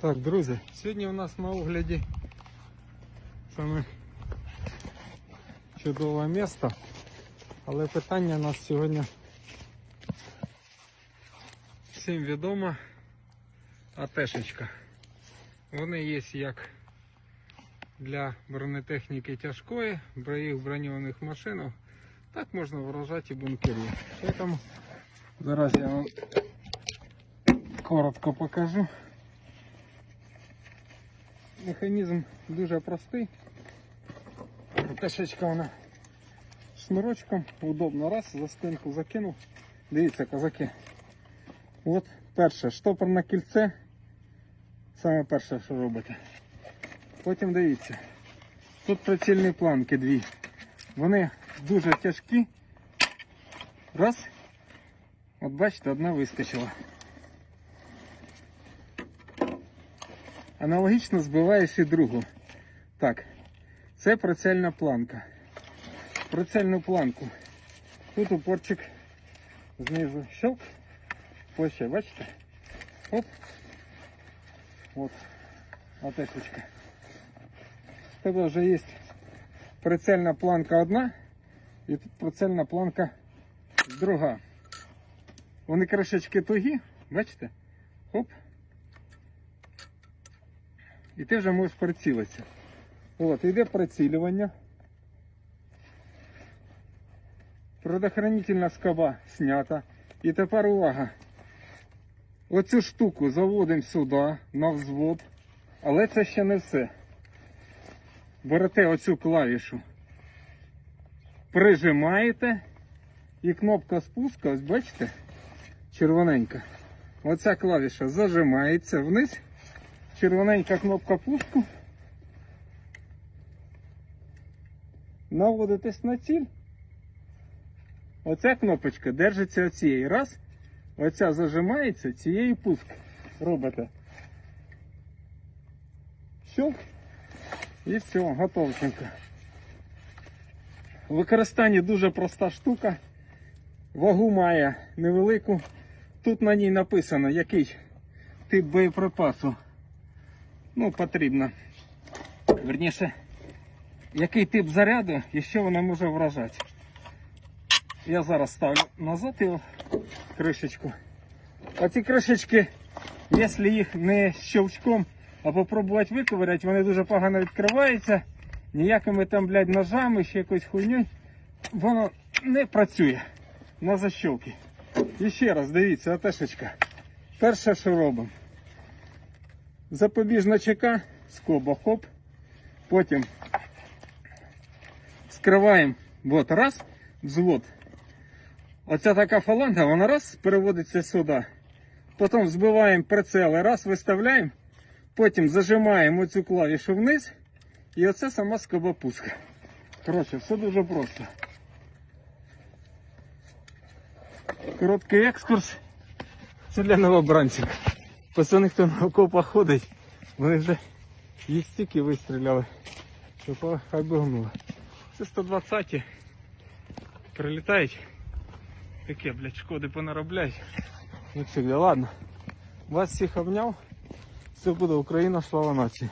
Так, друзі, сьогодні у нас на огляді саме чудове місто, але питання у нас сьогодні всім відомо АТшечка. Вони є як для бронетехніки тяжкої, броїх броньованих машин, так можна вражати і бункерів. Тому зараз я вам коротко покажу. Механізм дуже простий. Тешечка вона шнурочком, удобно. Раз, за спинку закинув. Дивіться, козаки. От перше, штопорне кільце. Саме перше, що робите. Потім дивіться. Тут прицільні планки дві. Вони дуже тяжкі. Раз. От бачите, одна вискочила. Аналогічно збиваєш і другу. Так, це прицельна планка. Прицельну планку. Тут упорчик знизу щелк. Плече, бачите? Оп. От. Отешечка. В тебе вже є прицельна планка одна і тут прицельна планка друга. Вони кришечки тугі, бачите? Оп. І ти вже можеш прицілитися. От, йде прицілювання. Предохранительна скоба снята. І тепер увага. Оцю штуку заводимо сюди, на взвод. Але це ще не все. Берете оцю клавішу, прижимаєте і кнопка спуску, ось бачите, червоненька. Оця клавіша зажимається вниз червоненька кнопка пуску. Наводитесь на ціль. Оця кнопочка держиться оцієї. Раз. Оця зажимається, цієї пуск робите. Щелк. І все, готовченько. В використанні дуже проста штука. Вагу має невелику. Тут на ній написано, який тип боєприпасу ну, потрібно. Верніше, який тип заряду і що вона може вражати. Я зараз ставлю назад його кришечку. Оці кришечки, якщо їх не щелчком, а попробувати виковиряти, вони дуже погано відкриваються. Ніякими там, блядь, ножами, ще якоюсь хуйньою, воно не працює на защелки. І ще раз, дивіться, отешечка. Перше, що робимо. Запобіжна чека, скоба хоп. Потім скриваємо вот, раз, взвод. Оця така фаланга, вона раз переводиться сюди. Потім збиваємо прицели, раз виставляємо. Потім зажимаємо оцю клавішу вниз. І оце сама скоба пуска. Коротше, все дуже просто. Короткий екскурс. Це для новобранців. Пацани, хто на окопах ходить, вони вже їх стільки вистріляли, що хай би гнуло. Це 120 прилітають. Таке, блядь, шкоди понаробляють. Ну все, ладно. Вас всіх обняв. Все буде Україна, слава нації.